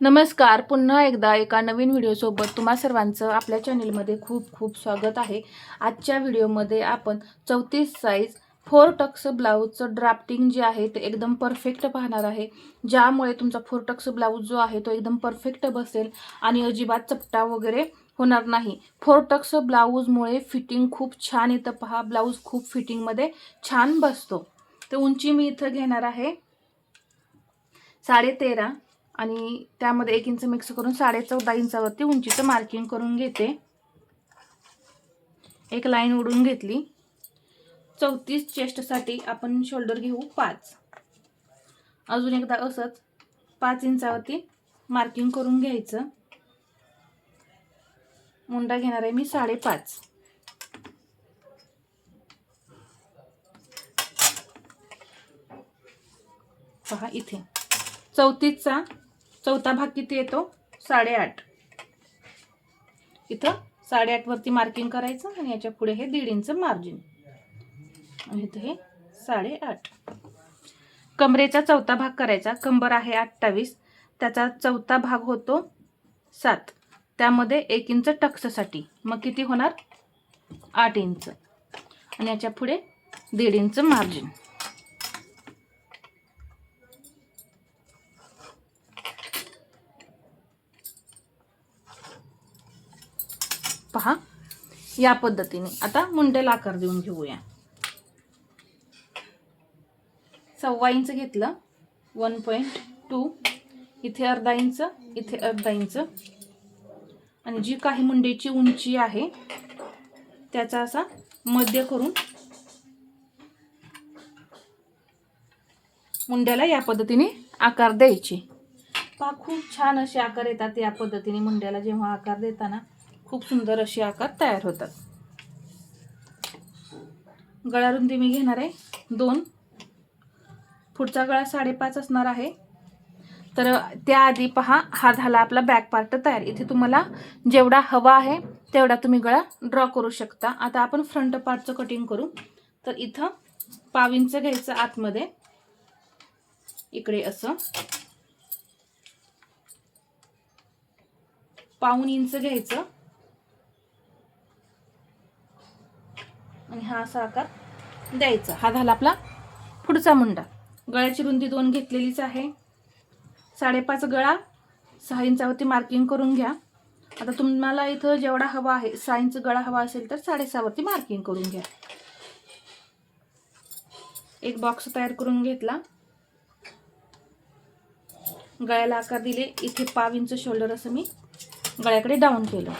नमस्कार. पुन्हा एकदा एका नवीन व्हिडिओसोबत तुम्हा सर्वांचं आपल्या चॅनेलमध्ये खूप खूप स्वागत आहे. आजच्या व्हिडिओमध्ये आपण चौतीस साईज फोर टक्स ब्लाऊजचं ड्राफ्टिंग जे आहे ते एकदम परफेक्ट पाहणार आहे. ज्यामुळे तुमचा फोर टक्स ब्लाऊज जो आहे तो एकदम परफेक्ट बसेल आणि अजिबात चपटा वगैरे होणार नाही. फोर टक्स ब्लाऊजमुळे फिटिंग खूप छान येतं पहा. ब्लाऊज खूप फिटिंगमध्ये छान बसतो. तर उंची मी इथं घेणार आहे साडे तेरा. आणि त्यामध्ये एक इंच मिक्स करून साडे चौदा इंचावरती उंचीचं मार्किंग करून घेते. एक लाईन उडून घेतली. चौतीस चेस्टसाठी आपण शोल्डर घेऊ पाच. अजून एकदा असंच पाच इंचावरती मार्किंग करून घ्यायचं. मुंडा घेणार आहे मी साडेपाच पहा इथे. चौतीसचा चौथा भाग किती येतो? साडेआठ. इथं साडेआठवरती मार्किंग करायचं आणि याच्यापुढे हे दीड इंच मार्जिन आणि इथं हे साडेआठ. कमरेचा चौथा भाग करायचा. कंबर आहे अठ्ठावीस. त्याचा चौथा भाग होतो सात. त्यामध्ये एक इंच टक्ससाठी. मग किती होणार? आठ इंच. आणि याच्यापुढे दीड इंच मार्जिन पहा. या पद्धतीने. आता मुंडेला आकार देऊन घेऊया. सव्वा इंच घेतलं. One point two. इथे अर्धा इंच इथे अर्धा इंच. आणि जी काही मुंडेची उंची आहे त्याचा असा मध्य करून मुंड्याला या पद्धतीने आकार द्यायचे. पहा खूप छान असे आकार येतात या पद्धतीने मुंड्याला. जेव्हा आकार देताना खूप सुंदर असे आकार तयार होतात. गळा रुंदी मी घेणार आहे दोन. पुढचा गळा साडेपाच असणार आहे. तर त्याआधी पहा हा झाला आपला बॅक पार्ट तयार. इथे तुम्हाला जेवढा हवा आहे तेवढा तुम्ही गळा ड्रॉ करू शकता. आता आपण फ्रंट पार्टचं कटिंग करू. तर इथं पाव घ्यायचं आतमध्ये. इकडे असं. पाऊन इंच घ्यायचं. आणि हा असा आकार द्यायचा. हा झाला आपला पुढचा मुंडा. गळ्याची रुंदी दोन घेतलेलीच आहे. साडेपाच गळा. सहा इंचावरती मार्किंग करून घ्या. आता तुम्हाला इथं जेवढा हवा आहे सहा इंच गळा हवा असेल तर साडेसहावरती मार्किंग करून घ्या. एक बॉक्स तयार करून घेतला. गळ्याला आकार दिले. इथे पाव इंच शोल्डर असं मी गळ्याकडे डाऊन केलं.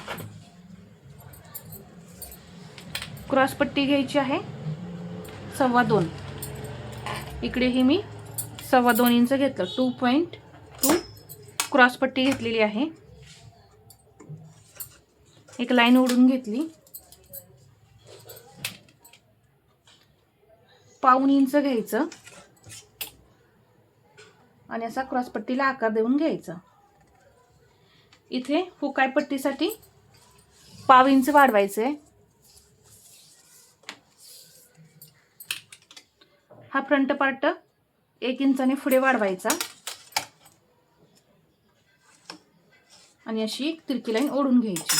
क्रॉस पट्टी घ्यायची आहे. सव्वा दोन. इकडेही मी सव्वा दोन इंच घेतलं. टू पॉईंट टू क्रॉस पट्टी घेतलेली आहे. एक लाईन ओढून घेतली. पाऊन इंच घ्यायचं. आणि असा क्रॉस पट्टीला आकार देऊन घ्यायचा. इथे हुकाय पट्टीसाठी पाव इंच वाढवायचं. आहे हा फ्रंट पार्ट एक इंचाने पुढे वाढवायचा. आणि अशी एक तिरकी लाईन ओढून घ्यायची.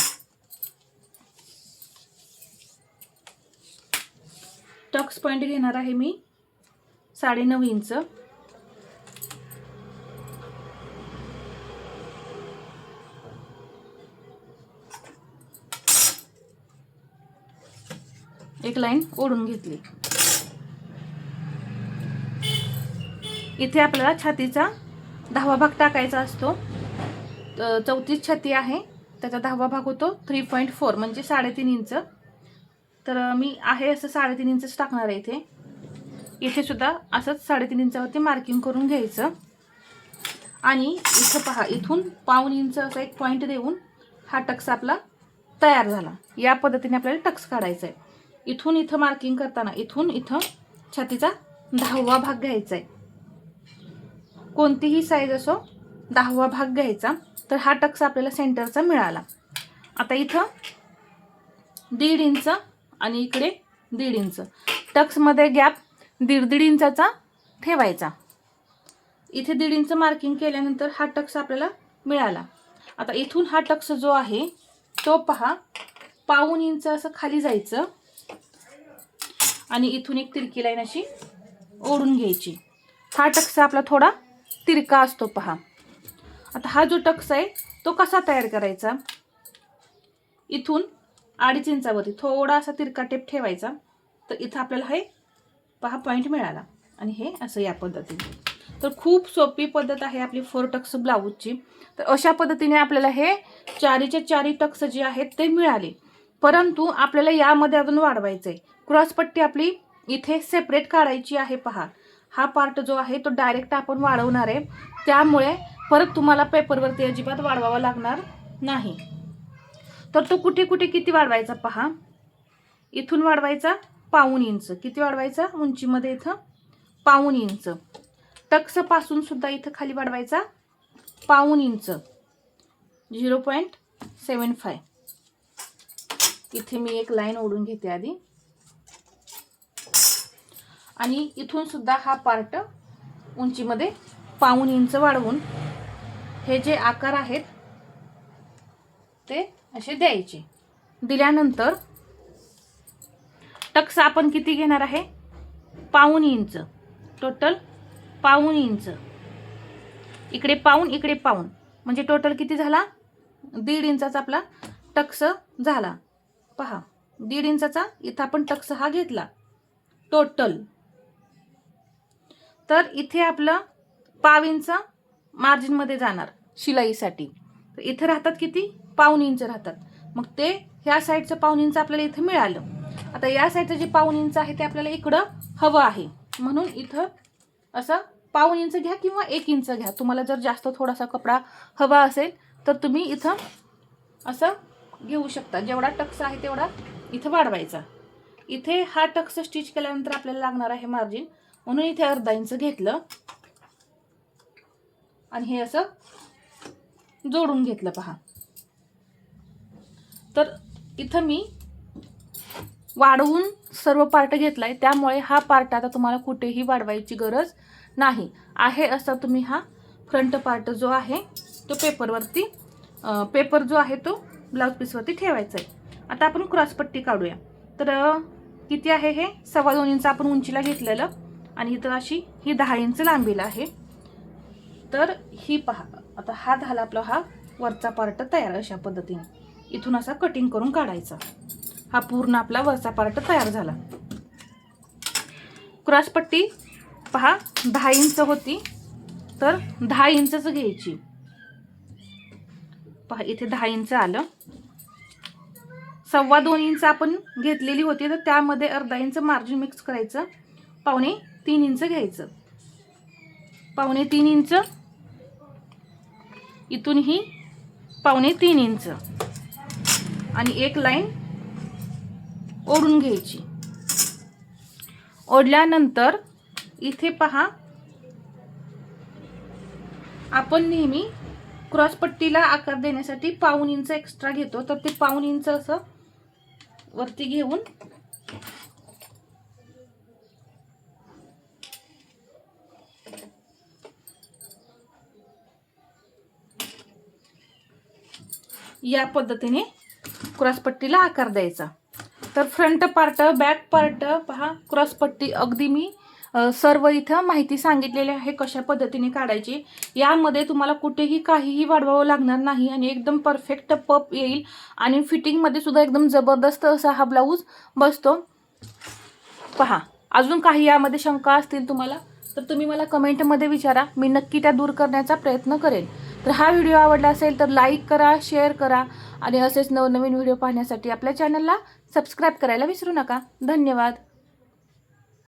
टक्स पॉईंट घेणार आहे मी साडेनऊ इंच. एक लाईन ओढून घेतली. इथे आपल्याला छातीचा दहावा भाग टाकायचा असतो. चौतीस छाती आहे. त्याचा दहावा भाग होतो थ्री पॉईंट फोर म्हणजे साडेतीन इंच. तर मी आहे असं साडेतीन इंचच टाकणार आहे इथे. इथे सुद्धा असंच साडेतीन इंचावरती मार्किंग करून घ्यायचं. आणि इथं पहा इथून पाऊन इंच असा एक पॉईंट देऊन हा टक्स आपला तयार झाला. या पद्धतीने आपल्याला टक्स काढायचा आहे. इथून इथं मार्किंग करताना इथून इथं छातीचा दहावा भाग घ्यायचा आहे. कोणतीही साईज असो दहावा भाग घ्यायचा तर हा टक्स आपल्याला सेंटरचा मिळाला. आता इथं दीड इंच आणि इकडे दीड इंच टक्समध्ये गॅप दीड दीड इंचाचा ठेवायचा. इथे दीड इंच मार्किंग केल्यानंतर हा टक्स आपल्याला मिळाला. आता इथून हा टक्स जो आहे तो पहा पाऊन इंच असं खाली जायचं आणि इथून एक तिरकी लाईन अशी ओढून घ्यायची. हा टक्स आपला थोडा तिरका असतो पहा. आता हा जो टक्स आहे तो कसा तयार करायचा? इथून अडीच इंचावरती थोडासा तिरका टेप ठेवायचा. तर इथं आपल्याला हे पहा पॉईंट मिळाला. आणि हे असं या पद्धतीने. तर खूप सोपी पद्धत आहे आपली फोर टक्स ब्लाऊजची. तर अशा पद्धतीने आपल्याला हे चारीचे चारी टक्स जे आहेत ते मिळाले. परंतु आपल्याला यामध्ये अजून वाढवायचं आहे क्रॉसपट्टी आपली इथे सेपरेट काढायची आहे पहा. हा पार्ट जो आहे तो डायरेक्ट आपण वाढवणार आहे. त्यामुळे परत तुम्हाला पेपरवरती अजिबात वाढवावा लागणार नाही. तर तो कुठे कुठे किती वाढवायचा पहा. इथून वाढवायचा पाऊन इंच. किती वाढवायचा? उंचीमध्ये इथं पाऊन इंच. टक्सपासून सुद्धा इथं खाली वाढवायचा पाऊन inch. Zero point seven five. इथे मी एक लाईन ओढून घेते आधी. आणि इथून सुद्धा हा पार्ट उंचीमध्ये पाऊन इंच वाढवून हे जे आकार आहेत ते असे द्यायचे. दिल्यानंतर टक्स आपण किती घेणार आहे? पाऊन इंच. टोटल पाऊन इंच. इकडे पाऊन इकडे पाऊन. म्हणजे टोटल किती झाला? दीड इंचाचा आपला टक्स झाला. पहा दीड इंचाचा इथं आपण टक्स हा घेतला. टोटल तर इथे आपलं पाव इंच मार्जिनमध्ये जाणार शिलाईसाठी. तर इथे राहतात किती? पाऊन इंच राहतात. मग ते ह्या साईडचं पाऊन इंच आपल्याला इथं मिळालं. आता या साईडचं जे पाऊन इंच आहे ते आपल्याला इकडं हवं आहे. म्हणून इथं असं पाऊन इंच घ्या किंवा एक इंच घ्या. तुम्हाला जर जास्त थोडासा कपडा हवा असेल तर तुम्ही इथं असं घेऊ शकता. जेवढा टक्स आहे तेवढा इथं वाढवायचा. इथे हा टक्स स्टिच केल्यानंतर आपल्याला लागणार आहे मार्जिन म्हणून इथे अर्धा इंच घेतलं. आणि हे असं जोडून घेतलं पहा. तर इथं मी वाढवून सर्व पार्ट घेतलाय. त्यामुळे हा पार्ट आता तुम्हाला कुठेही वाढवायची गरज नाही. आहे असा तुम्ही हा फ्रंट पार्ट जो आहे तो पेपरवरती पेपर जो आहे तो ब्लाऊज पीसवरती ठेवायचा आहे आता आपण क्रॉसपट्टी काढूया. तर किती आहे हे? सव्वा दोन इंच आपण उंचीला घेतलेलं. आणि इथं अशी ही दहा इंच लांबीला आहे. तर ही पहा आता हा झाला आपला हा वरचा पार्ट तयार अशा पद्धतीने. इथून असा कटिंग करून काढायचा. हा पूर्ण आपला वरचा पार्ट तयार झाला. क्रॉसपट्टी पहा दहा इंच होती. तर दहा इंचच घ्यायची. पहा इथे दहा इंच आलं. सव्वा दोन इंच आपण घेतलेली होती तर त्यामध्ये अर्धा इंच मार्जिन मिक्स करायचं. पावणे तीन इंच घ्यायचं. पावणे तीन इंच. इथूनही पावणे तीन इंच. आणि एक लाईन ओढून घ्यायची. ओढल्यानंतर इथे पहा आपण नेहमी क्रॉसपट्टीला आकार देण्यासाठी पाऊन इंच एक्स्ट्रा घेतो. तर ते पाऊन इंच असं वरती घेऊन या पद्धतीने क्रॉसपट्टीला आकार द्यायचा. तर फ्रंट पार्ट बॅक पार्ट पहा क्रॉसपट्टी अगदी मी सर्व इथं माहिती सांगितलेली आहे कशा पद्धतीने काढायची. यामध्ये तुम्हाला कुठेही काहीही वाढवावं लागणार नाही आणि एकदम परफेक्ट पप येईल आणि फिटिंगमध्ये सुद्धा एकदम जबरदस्त असा हा ब्लाऊज बसतो. पहा अजून काही यामध्ये शंका असतील तुम्हाला? तर तुम्ही मला कमेंटमध्ये विचारा. मी नक्की त्या दूर करण्याचा प्रयत्न करेन. तर हा व्हिडिओ आवडला असेल तर लाईक करा शेअर करा आणि असेच नवनवीन व्हिडिओ पाहण्यासाठी आपल्या चॅनलला सबस्क्राईब करायला विसरू नका. धन्यवाद.